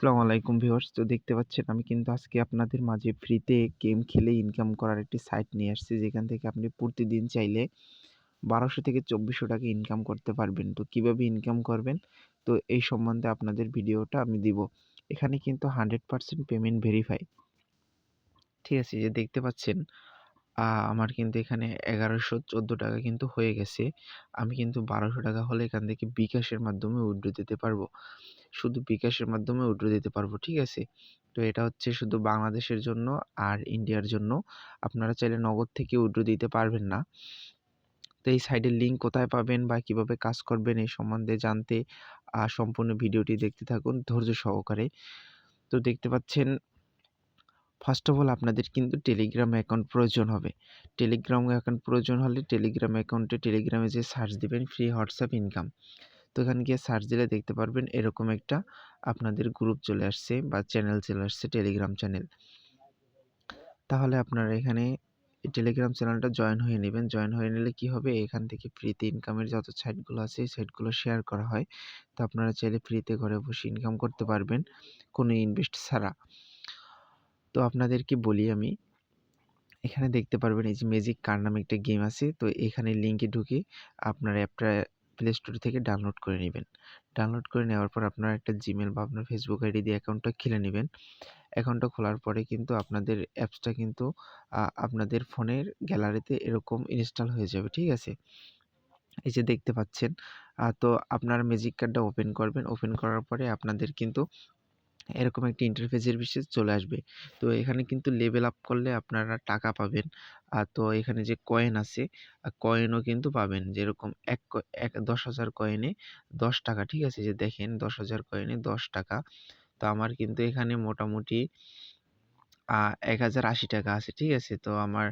আসসালামু আলাইকুম ভিউয়ার্স। তো দেখতে পাচ্ছেন আমি কিন্তু আজকে আপনাদের মাঝে ফ্রিতে গেম খেলে ইনকাম করার একটি সাইট নিয়ে আসছি, যেখান থেকে আপনি প্রতিদিন চাইলে বারোশো থেকে চব্বিশশো টাকা ইনকাম করতে পারবেন। তো কীভাবে ইনকাম করবেন? তো এই সম্বন্ধে আপনাদের ভিডিওটা আমি দিব। এখানে কিন্তু হান্ড্রেড পেমেন্ট ভেরিফাই ঠিক আছে যে দেখতে পাচ্ছেন আমার কিন্তু এখানে এগারোশো চোদ্দ টাকা কিন্তু হয়ে গেছে। আমি কিন্তু বারোশো টাকা হলে এখান থেকে বিকাশের মাধ্যমে উইথড্র দিতে পারব। শুধু বিকাশের মাধ্যমে উইথড্র দিতে পারব, ঠিক আছে? তো এটা হচ্ছে শুধু বাংলাদেশের জন্য আর ইন্ডিয়ার জন্য। আপনারা চাইলে নগদ থেকে উইথড্র দিতে পারবেন না। তো এই সাইডের লিঙ্ক কোথায় পাবেন বা কীভাবে কাজ করবেন এই সম্বন্ধে জানতে সম্পূর্ণ ভিডিওটি দেখতে থাকুন ধৈর্য সহকারে। তো দেখতে পাচ্ছেন ফার্স্ট অফ অল আপনাদের কিন্তু টেলিগ্রাম অ্যাকাউন্ট প্রয়োজন হবে। টেলিগ্রাম অ্যাকাউন্ট প্রয়োজন হলে টেলিগ্রাম অ্যাকাউন্টে টেলিগ্রামে যে সার্চ দেবেন ফ্রি হোয়াটসঅ্যাপ ইনকাম তো এখানে গিয়ে সার্চ দিলে দেখতে পারবেন এরকম একটা আপনাদের গ্রুপ চলে আসছে বা চ্যানেল চলে আসছে টেলিগ্রাম চ্যানেল তাহলে আপনারা এখানে টেলিগ্রাম চ্যানেলটা জয়েন হয়ে নেবেন। জয়েন হয়ে নিলে কি হবে? এখান থেকে ফ্রিতে ইনকামের যত সাইটগুলো আছে সাইটগুলো শেয়ার করা হয়। তো আপনারা চাইলে ফ্রিতে ঘরে বসে ইনকাম করতে পারবেন। কোনো ইনভেস্ট ছাড়া। তো আপনাদেরকে বলি আমি। এখানে দেখতে পারবেন এই যে ম্যাজিক কার নামে একটা গেম আছে। তো এখানে লিঙ্কে ঢুকে আপনার অ্যাপটা প্লে স্টোর থেকে ডাউনলোড করে নেবেন। ডাউনলোড করে নেওয়ার পর আপনার একটা জিমেল বা আপনার ফেসবুক আইডি দিয়ে অ্যাকাউন্টটা খুলে নেবেন। অ্যাকাউন্টটা খোলার পরে কিন্তু আপনাদের অ্যাপসটা কিন্তু আপনাদের ফোনের গ্যালারিতে এরকম ইনস্টল হয়ে যাবে, ঠিক আছে? এই যে দেখতে পাচ্ছেন তো আপনার ম্যাজিক কার্ডটা ওপেন করবেন। ওপেন করার পরে আপনাদের কিন্তু এরকম একটি ইন্টারফেসের বিশেষ চলে আসবে। তো এখানে কিন্তু লেভেল আপ করলে আপনারা টাকা পাবেন। আর তো এখানে যে কয়েন আছে কয়েনও কিন্তু পাবেন। যেরকম এক এক, দশ হাজার কয়েনে দশ টাকা, ঠিক আছে? যে দেখেন দশ হাজার কয়েনে দশ টাকা। তো আমার কিন্তু এখানে মোটামুটি এক হাজার আশি টাকা আছে, ঠিক আছে? তো আমার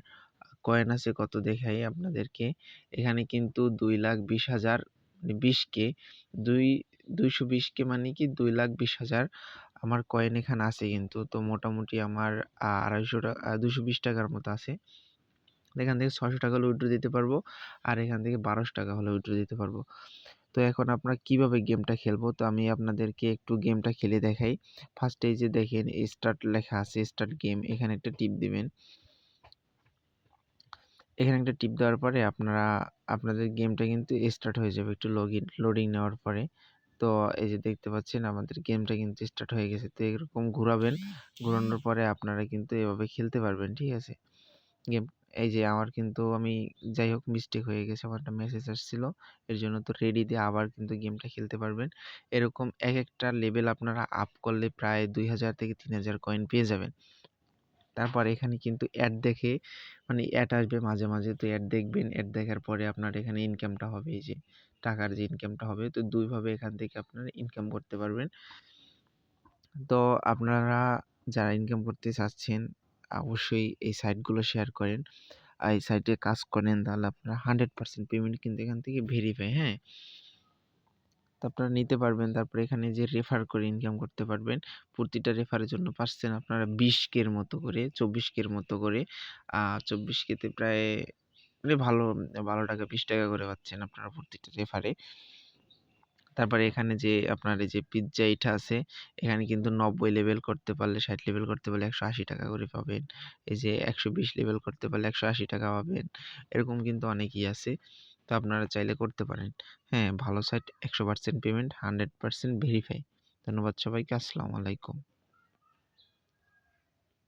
কয়েন আছে কত দেখাই আপনাদেরকে? এখানে কিন্তু দুই লাখ বিশ হাজার মানে বিশ কে, দুই, দুইশো বিশ কে মানে কি দুই লাখ বিশ হাজার আমার কয়েন এখানে আছে কিন্তু তো মোটামুটি আমার আড়াইশো টাকা দুশো বিশ টাকার মতো আছে। এখান থেকে ছশো টাকা হলে উইড্রো দিতে পারব আর এখান থেকে বারোশো টাকা হলে উইড্রো দিতে পারব। তো এখন আপনারা কীভাবে গেমটা খেলব? তো আমি আপনাদেরকে একটু গেমটা খেলে দেখাই। ফার্স্টে এই যে দেখেন স্টার্ট লেখা আছে স্টার্ট গেম এখানে একটা টিপ দিবেন। এখানে একটা টিপ দেওয়ার পরে আপনারা, আপনাদের গেমটা কিন্তু স্টার্ট হয়ে যাবে একটু লগ ইন লোডিং নেওয়ার পরে। তো এই যে দেখতে পাচ্ছেন আমাদের গেমটা কিন্তু স্টার্ট হয়ে গেছে। তো এরকম ঘুরাবেন ঘুরানোর পরে আপনারা কিন্তু এভাবে খেলতে পারবেন ঠিক আছে? গেম এই যে আমার কিন্তু আমি যাই হোক মিস্টেক হয়ে গেছে আমার একটা মেসেজ আসছিল এর জন্য তো রেডি দিয়ে আবার কিন্তু গেমটা খেলতে পারবেন। এরকম এক একটা লেভেল আপনারা আপ করলে প্রায় দুই হাজার থেকে তিন হাজার কয়েন পেয়ে যাবেন। তারপর এখানে কিন্তু অ্যাড দেখে মানে অ্যাড আসবে মাঝে মাঝে। তো অ্যাড দেখবেন অ্যাড দেখার পরে আপনার এখানে ইনকামটা হবে এই যে, টাকার যে ইনকামটা হবে, তো দুইভাবে এখান থেকে আপনারা ইনকাম করতে পারবেন। তো আপনারা যারা ইনকাম করতে চাচ্ছেন, অবশ্যই এই সাইটগুলো শেয়ার করেন। আর এই সাইটে কাজ করেন, তাহলে আপনারা হান্ড্রেড পার্সেন্ট পেমেন্ট কিন্তু এখান থেকে ভেরিফাই হ্যাঁ? তো আপনারা নিতে পারবেন। তারপরে এখানে যে রেফার করে ইনকাম করতে পারবেন, প্রতিটা রেফারের জন্য পাচ্ছেন আপনারা বিশ কের মতো করে, চব্বিশ কের মতো করে। চব্বিশ কেতে প্রায় মানে ভালো, বারো টাকা, বিশ টাকা করে পাচ্ছেন আপনারা প্রতিটা রেফারে তারপরে এখানে যে আপনার এই যে পিৎজা এটা আছে, এখানে কিন্তু নব্বই লেভেল করতে পারলে, ষাট লেভেল করতে পারলে একশো আশি টাকা করে পাবেন। এই যে একশো বিশ লেভেল করতে পারলে একশো আশি টাকা পাবেন। এরকম কিন্তু অনেকই আছে। তো আপনারা চাইলে করতে পারেন। হ্যাঁ ভালো সাইট একশো percent payment hundred percent verify ধন্যবাদ সবাইকে, আসসালামু আলাইকুম।